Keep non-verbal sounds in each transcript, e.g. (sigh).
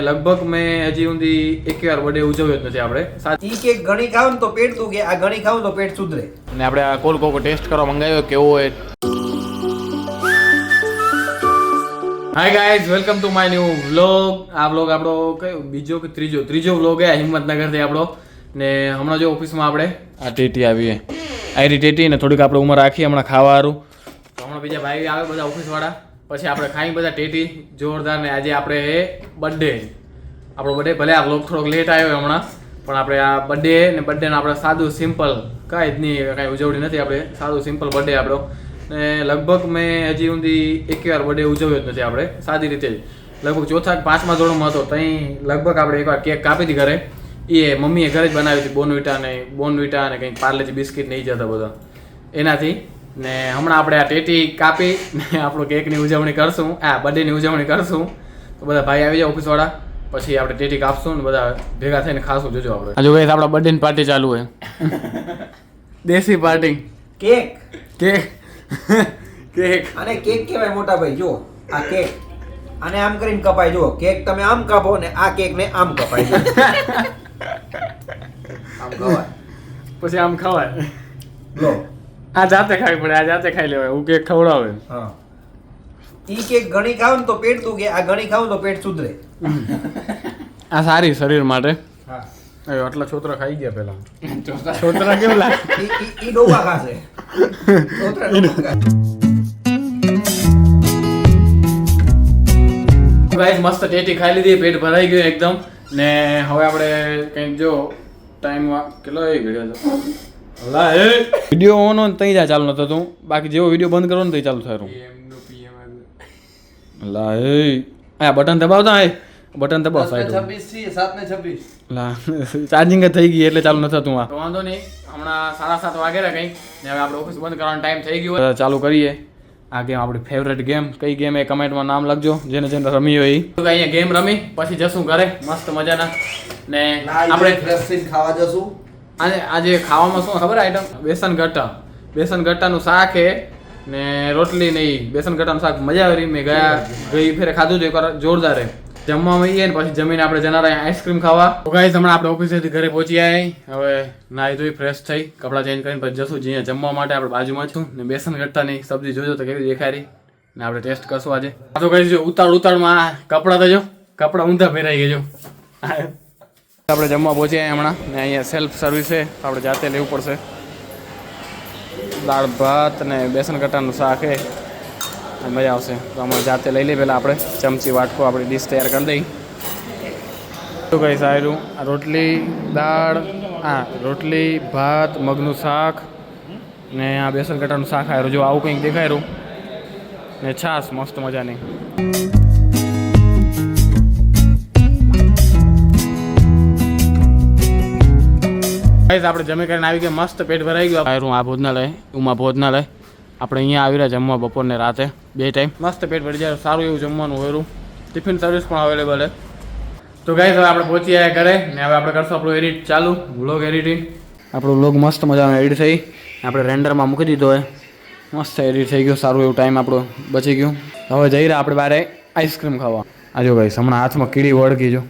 લગભગ મેં હજી સુધી એક વાર બર્થડે ઉજવ્યો જ નથી આપણે. સાચ- ઈ કેક ઘણી ખાવ ને તો પેટ દુખે આ ઘણી ખાવ તો પેટ સુધરે. અને આપણે આ કોલ કોકો ટેસ્ટ કરવા મંગાવ્યો કેવો હોય hi guys welcome to my new vlog આ વ્લોગ આપણો કયો? બીજો કે ત્રીજો? ત્રીજો વ્લોગ હે હિંમતનગરથી આપણો. ને હમણાં જો ઓફિસમાં આપણે આ ટેટી આવીએ આયરી ટેટી ને થોડીક આપણે ઉંમર રાખીએ હમણાં ખાવાનું. તો હમણાં બીજા ભાઈ આવે બધા ઓફિસવાળા. પછી આપણે ખાઈ બધા ટેટી, જોરદાર ને આજે આપણે બર્થડે આપણો બર્થડે ભલે આ વ્લોગ થોડોક લેટ આવ્યો હમણાં, પણ આપણે આ બર્થડે ને બર્થડે આપણે સાદું સિમ્પલ કાંઈ જ નહીં, કાંઈ ઉજવણી નથી આપણે, સાદું સિમ્પલ બર્થડે આપણો. ને લગભગ મેં હજી સુધી એક વાર બર્થડે ઉજવ્યો જ નથી આપણે, સાદી રીતે જ. લગભગ ચોથા પાંચમા ધોરણમાં હતો ત્યાં લગભગ આપણે એકવાર કેક કાપી હતી ઘરે. એ મમ્મીએ ઘરે જ બનાવી હતી બોનવિટા ને બોનવિટા ને કંઈક પાર્લેજી બિસ્કિટ ને એ જતા બધા. એનાથી ને હમણાં આપણે આ ટેટી કાપી ને આપણો કેકની ઉજવણી કરશું. આ બર્થડેની ઉજવણી કરશું. તો બધા ભાઈ આવી જાય ઓફિસવાળા પછી આપણે ટેટી કાપશું ને બધા ભેગા થઈને ખાશું. જોજો આપણે. હજુ કઈ આપણા બર્થડેની પાર્ટી ચાલુ હોય. (laughs) Desi party cake. Cake. (laughs) Cake. અને કેક કહેવાય મોટા ભાઈ જો આ કેક. અને આમ કરીને કપાય જો કેક તમે આમ કાપો ને આ કેક ને આમ કપાય. (laughs) આમ ખવાય. પછી આમ ખવાય. લો. આ જાતે ખાવી પડે આ જાતે ખાઈ લેવાય હું કેક ખવડાવે હા. ઈ કેક ઘણી ખાવ ને તો પેટ દુખે આ ઘણી ખાવ તો પેટ સુધરે. આ સારી શરીર માટે. હા. અરે આટલા છોતરા ખાઈ ગયા પેલા. (laughs) છોતરા કેવું લાગે? ઈ ઈ- ખાશે. છોતરા ગાઈસ (laughs) મસ્ત ટેટી ખાઈ લીધી પેટ ભરાઈ ગયું એકદમ. ને હવે આપણે કંઈક જો ટાઈમ કેટલો એ ગયો હતો વિડિયો ઓન ઓન તઈ જા ચાલુ નતો તું બાકી જેવો વીડિયો બંધ કરો ને તઈ ચાલુ થાય લા એ આ બટન દબાવતા એ. બટન દબાવ સાઈડ લા ચાર્જિંગ થઈ ગઈ એટલે ચાલુ નતો થતું આ. વાંધો નહીં હમણાં સાડા સાત વાગે ને કઈ ને હવે આપણે ઓફિસ બંધ કરવાનો ટાઈમ થઈ ગયો હોય. ચાલુ કરીએ. આ ગેમ આપણી ફેવરેટ ગેમ કઈ ગેમ એ કમેન્ટમાં નામ લખજો જેને જેને રમી હોય. તો અહીંયા ગેમ રમી પછી જશું ઘરે મસ્ત મજાના. ને આપણે ફ્રેશ ખાવા જશું. આજે આજે ખાવામાં શું ખબર આઈટમ બેસન ગટ્ટા. બેસન ગટ્ટાનું શાક હે ને રોટલી નહીં બેસન ગટ્ટાનું શાક મજા આવી મેં ગયા ગઈ ફેરે ખાધું હતું એકવાર જોરદાર હે જમવામાં આવીએ ને પછી જમીને આપણે જનાર આઈસ્ક્રીમ ખાવા. તો ગાઈસ હમણાં આપણે ઓફિસેથી ઘરે પહોંચી આવ્યા હવે નાહી ધોઈ ફ્રેશ થઈ, કપડાં ચેન્જ કરીને પછી જશું જ્યાં જમવા માટે આપણે બાજુમાં છું. ને બેસન ગટ્ટાની સબ્જી જોજો તો કેવી દેખાય રહી. ને આપણે ટેસ્ટ કરશું આજે. આ તો કહીશું જો ઉતાળ ઉતાળમાં કપડાં તો જો, કપડાં ઊંધા પહેરાઈ ગયા જો. આપણે જમવા પહોંચ્યા હમણાં. ને અહીંયા સેલ્ફ સર્વિસ છે આપણે જાતે લેવું પડશે. દાળ, ભાત ને બેસન કટાનું શાક છે. મજા આવશે. તો અમે જાતે લઈ લઈએ પહેલાં આપણે. ચમચી, વાટકો આપણી ડીશ તૈયાર કરી દઈ શું કહીશ સારું આ રોટલી, દાળ, હા, રોટલી, ભાત, મગનું શાક ને આ બેસન કટાનું શાક આવ્યું જો આવું કંઈક દેખાય ને છાશ, મસ્ત મજાની. ગાઈસ આપણે જમી કરીને આવી ગયા. મસ્ત પેટ ભરાઈ ગયું. આવ્યું આ ભોજનાલય ઉમા ભોજનાલય. આપણે અહીંયા આવી રહ્યા જમવા બપોરને રાતે બે ટાઈમ મસ્ત પેટ ભરી જાય સારું એવું જમવાનું હોયરું ટિફિન સર્વિસ પણ અવેલેબલ છે. તો ગાઈઝ હવે આપણે પહોંચી આવ્યા ઘરે ને હવે આપણે કરશું આપણું એડિટ ચાલુ વ્લોગ એડિટિંગ આપણો વ્લોગ મસ્ત મજાનો એડિટ થઈ. આપણે રેન્ડરમાં મૂકી દીધો હોય. મસ્ત એડિટ થઈ ગયો સારું એવું ટાઈમ આપણો બચી ગયું. હવે જઈ રહ્યા આપણે બારે આઈસ્ક્રીમ ખાવા. આજો ભાઈ ગાઈસ હમણાં હાથમાં કીડી વળગી જો.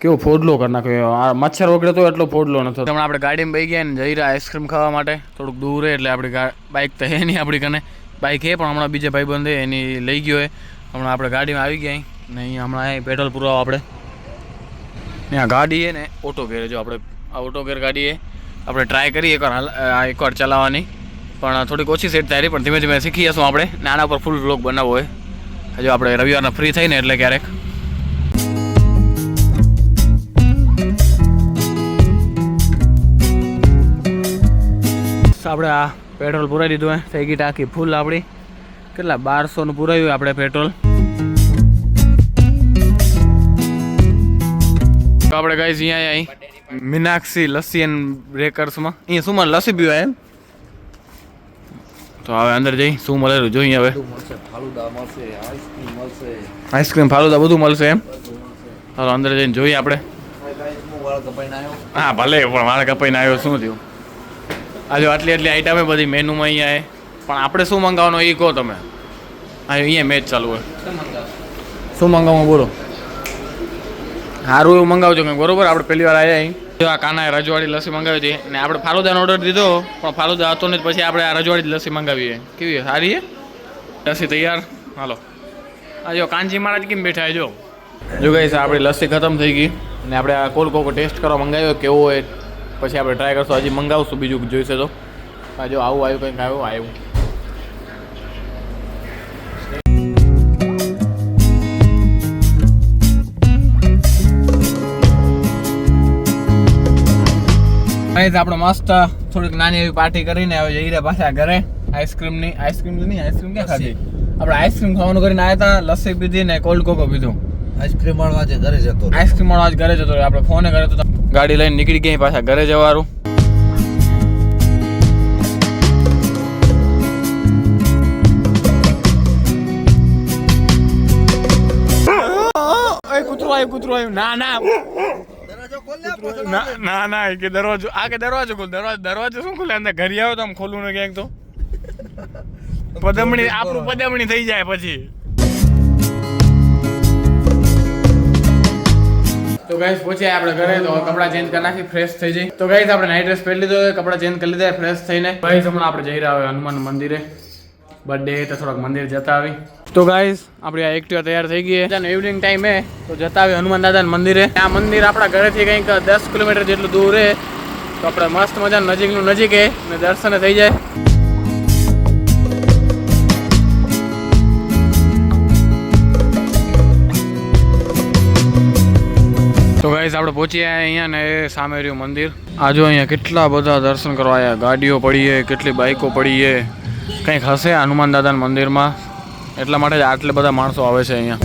કેવો ફોડલો કરી નાખ્યો. આ મચ્છર વગડે તો એટલો ફોડલો નતો હમણાં આપણે ગાડીમાં બેસી ગયા ને જઈ રહ્યા આઈસ્ક્રીમ ખાવા માટે. થોડુંક દૂર એટલે આપણી બાઇક તો હે નહીં આપણી કને. બાઇક હે પણ હમણાં બીજા ભાઈ બંધ એની લઈ ગયો હે. હમણાં આપણે ગાડીમાં આવી ગયા. ને અહીંયા હમણાં અહીં પેટ્રોલ પુરાવો આપણે. ને આ ગાડી હે ને ઓટો ગેર જો આપણે આ ઓટો ગેર ગાડી હે, આપણે ટ્રાય કરીએ એકવાર એકવાર ચલાવવાની. પણ થોડીક ઓછી સેટ થાય પણ ધીમે ધીમે શીખી જશું આપણે. ને આના પર ફૂલ વ્લોગ બનાવવો હોય હજુ આપણે રવિવારના ફ્રી થઈને એટલે ક્યારેક. આપણે આ પેટ્રોલ પુરાવી દીધું હોય થઈ ગઈ ટાંકી ફૂલ આપણી. કેટલા? બારસોનું પુરાવ્યું આપણે પેટ્રોલ. તો આપણે ગાઈઝ અહીંયા અહીં મીનાક્ષી લસ્સી એન્ડ બ્રેકર્સમાં અહીંયા શું મળે લસ્સી પીવાય એમ? તો હવે અંદર જઈ શું મળેલું જોઈએ હવે. આઈસ્ક્રીમ ફાલુદા બધું મળશે એમ? ચાલો અંદર જઈને જોઈએ આપણે. હા ભલે પણ મારે કપાઈને આવ્યો શું થયું? આજે આટલી આટલી આઈટમે બધી મેનુમાં અહીંયા પણ આપણે શું મંગાવવાનું એ કહો તમે. હા અહીંયા મેચ ચાલુ હોય. શું મંગાવવું બોલો. સારું એવું મંગાવજો કંઈક બરોબર? આપણે પહેલી વાર આવ્યા અહીં. જો આ કાનાએ રજવાડી લસ્સી મંગાવી હતી. ને આપણે ફાલુદાનો ઓર્ડર દીધો પણ ફાલુદા હતો ને પછી આપણે આ રજવાડી લસ્સી મંગાવીએ. કેવી સારી છે લસ્સી તૈયાર? હાલો. આ જો કાનજી મહારાજ કેમ બેઠા છે જો. જો ગઈ આપણી લસ્સી ખતમ થઈ ગઈ. અને આપણે આ કોલ કોકો ટેસ્ટ કરવા મંગાવ્યો કેવો હોય? પછી આપણે ટ્રાય કરશું. હજી મંગાવશું બીજું જોઈશે તો. જો આવું આવ્યું કંઈક આવ્યું આવ્યું ગાઈઝ આપણે મસ્ત થોડીક નાની એવી પાર્ટી કરીને હવે જઈ રહ્યા પાછા ઘરે. આઈસ્ક્રીમની આઈસ્ક્રીમ નહીં આઈસ્ક્રીમ ક્યાં ખાધી? આપણે આઈસ્ક્રીમ ખાવાનું કરીને આવ્યા હતા લસ્સી પીધી ને કોલ્ડ કોકો પીધું. આઈસ્ક્રીમ વાળવા આજે ઘરે જતો આઈસ્ક્રીમ વાળવા આજ ઘરે જતો આપણે ફોને કરે તો ગાડી લઈને નીકળી ગઈ પાછા ઘરે જવાનું. કૂતરું આવ્યું કૂતરું આવ્યું. ના ના. ના ના ના એ કે દરવાજો આ કે દરવાજો ખોલ દરવાજો દરવાજો શું ખોલે? અંદર ઘરે આવો તો આમ ખોલવું ને ક્યાંક તો. (laughs) પદમણી આપણું પદમણી થઈ જાય પછી. ગાઈસ પહોંચ્યા આપણે ઘરે, તો કપડા ચેન્જ કરી નાખી ફ્રેશ થઈ જઈ. તો ગાઈસ આપણે નાઈટ ડ્રેસ પહેરી લીધો, કપડા ચેન્જ કરી લીધા ફ્રેશ થઈને. ગાઈસ હમણાં આપણે જઈ રહ્યા હનુમાન મંદિરે. બર્થડે તો થોડાક મંદિર જતા આવી. તો ગાઈસ આપણી આ એક્ટિવા તૈયાર થઈ ગઈ છે. ઇવનિંગ ટાઈમ તો જતા આવી હનુમાન દાદાના મંદિરે. આ મંદિર આપણા ઘરેથી કંઈક દસ કિલોમીટર જેટલું દૂર રહે તો આપણે મસ્ત મજાનું નજીકનું નજીક એ ને દર્શન થઈ જાય. તો ગાઈસ આપણે પહોંચી આવ્યા અહીંયા ને એ સામે રહ્યું મંદિર. આ અહીંયા કેટલા બધા દર્શન કરવા આવ્યા ગાડીઓ પડી છે કેટલી બાઈકો પડી છે. કંઈક હશે હનુમાન દાદાના મંદિરમાં? એટલા માટે જ આટલે બધા માણસો આવે છે અહીંયા.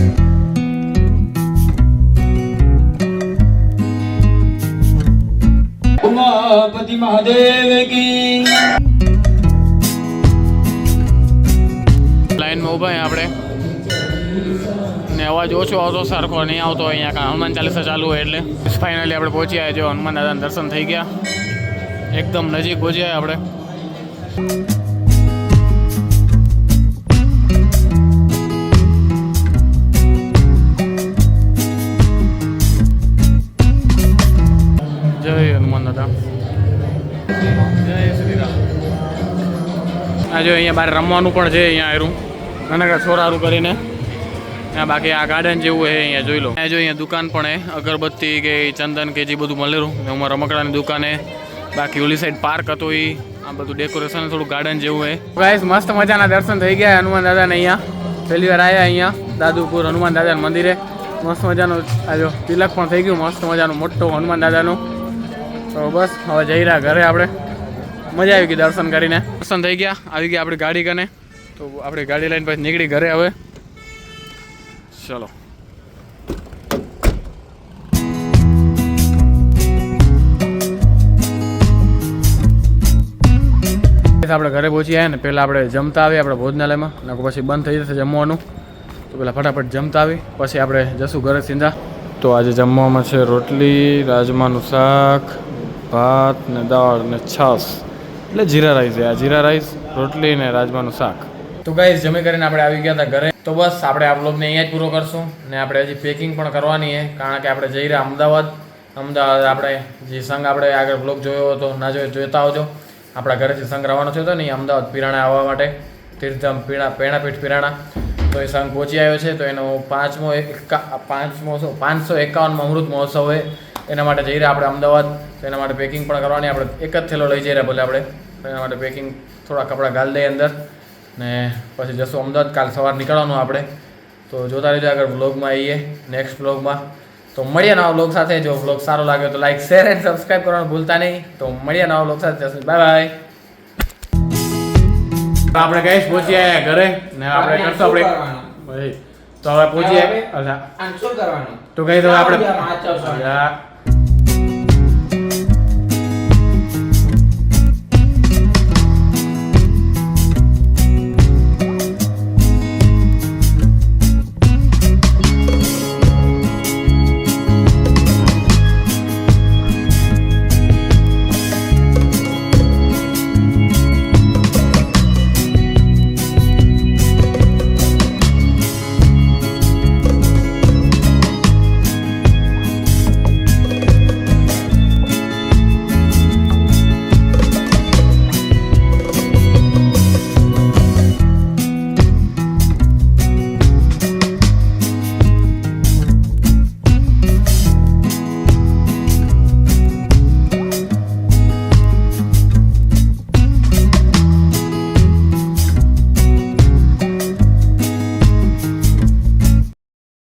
ઉમાપતિ મહાદેવ કી. લાઈનમાં ઊભા આપણે. અવાજ ઓછો આવતો સરખો નહીં આવતો અહીંયા કાં હનુમાન ચાલીસા ચાલુ હોય એટલે. ફાઇનલી આપણે પહોંચી આવ્યા જો હનુમાન દાદાના દર્શન થઈ ગયા. એકદમ નજીક પહોંચી આવ્યા આપણે. જય હનુમાન દાદા. જય અહીંયા બહાર રમવાનું પણ છે, અહીંયા આયરું. નાના છોરારું કરીને. બાકી આ ગાર્ડન જેવું છે અહીંયા જોઈ લો. અહીંયા જો અહીંયા દુકાન પણ હે અગરબત્તી કે ચંદન કે જે બધું મળેલું. એમાં રમકડાની દુકાન બાકી ઓલી સાઈડ પાર્ક હતો એ આ બધું ડેકોરેશન થોડું ગાર્ડન જેવું છે ગાઈસ મસ્ત મજાના દર્શન થઈ ગયા હનુમાન દાદાને અહીંયા. પહેલી વાર આવ્યા અહીંયા દાદુપુર હનુમાન દાદાના મંદિરે. મસ્ત મજાનું આ જો તિલક પણ થઈ ગયું મસ્ત મજાનું મોટું હનુમાન દાદાનું. તો બસ હવે જઈ રહ્યા ઘરે આપણે. મજા આવી ગઈ દર્શન કરીને. દર્શન થઈ ગયા આવી ગયા આપણી ગાડી કને. તો આપણી ગાડી લઈને પછી નીકળી ઘરે હવે. ચલો આપણે ઘરે પહોંચી આવ્યા ને પહેલાં આપણે જમતા આવીએ આપણે ભોજનાલયમાં અને પછી બંધ થઈ જશે જમવાનું. તો પહેલાં ફટાફટ જમતા આવી પછી આપણે જશું ઘરે સીધા. તો આજે જમવામાં છે રોટલી, રાજમાનું શાક, ભાત ને દાળ ને છાશ. એટલે જીરા રાઈસ આ જીરા રાઈસ, રોટલી ને રાજમાનું શાક. તો ગાઈસ જમી કરીને આપણે આવી ગયા હતા ઘરે. તો બસ, આપણે આ બ્લોગને અહીંયા જ પૂરો કરશું. ને આપણે હજી પેકિંગ પણ કરવાની છે, કારણ કે આપણે જઈ રહ્યા અમદાવાદ. અમદાવાદ આપણે જે સંઘ આપણે આગળ બ્લોગ જોયો હતો, ના જોયો, જોતા આવજો. આપણા ઘરેથી સંઘ રવાનો થયો હતો ને અમદાવાદ પીરાણા આવવા માટે. તીર્થધામ પીણા પેણાપીઠ પીરાણા. તો એ સંઘ પહોંચી આવ્યો છે, તો એનો પાંચમો એકા પાંચમો પાંચસો એકાવનમાં અમૃત મહોત્સવ હોય એના માટે જઈ રહ્યા આપણે અમદાવાદ. તો એના માટે પેકિંગ પણ કરવાની, આપણે એક જ થેલો લઈ જઈ રહ્યા ભલે આપણે. એના માટે પેકિંગ થોડા કપડાં ગાલ દઈએ અંદર. ને પછી જશું અમદાવાદ. કાલ સવાર નીકળવાનું આપણે. તો જોતા રહેજો આગળ બ્લોગમાં આવીએ નેક્સ્ટ બ્લોગમાં તો મળીએ નવા બ્લોગ સાથે. જો બ્લોગ સારો લાગ્યો તો લાઈક શેર એન્ડ સબસ્ક્રાઈબ કરવાનું ભૂલતા નહીં. તો મળીએ નવા બ્લોગ સાથે. બાય બાય આપણે ગઈશ પહોંચી આવ્યા ઘરે. ને આપણે કરશું આપણે તો હવે પહોંચી આવ્યા અચ્છા. શું કરવાનું? તો કઈ તો આપણે